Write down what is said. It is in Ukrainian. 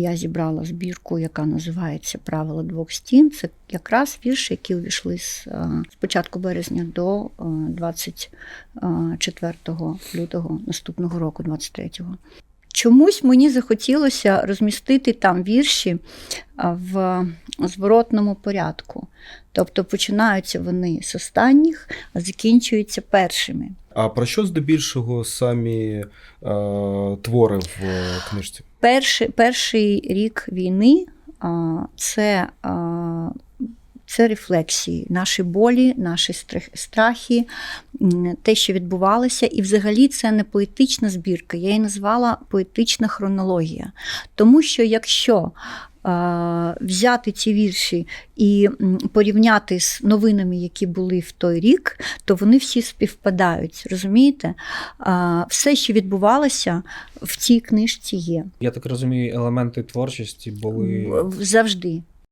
я зібрала збірку, яка називається Правила двох стін. Це якраз вірші, які увійшли з, е, з початку березня до е, 24 лютого наступного року, 23-го. Чомусь мені захотілося розмістити там вірші в зворотному порядку. Тобто починаються вони з останніх, а закінчуються першими. А про що здебільшого самі е, твори в е, книжці? Перший, перший рік війни це, це рефлексії, наші болі, наші страхи, те, що відбувалося. І взагалі це не поетична збірка, я її назвала поетична хронологія. Тому що якщо взяти ці вірші і порівняти з новинами, які були в той рік, то вони всі співпадають. Розумієте? Все, що відбувалося в цій книжці, є. Я так розумію, елементи творчості були Завжди.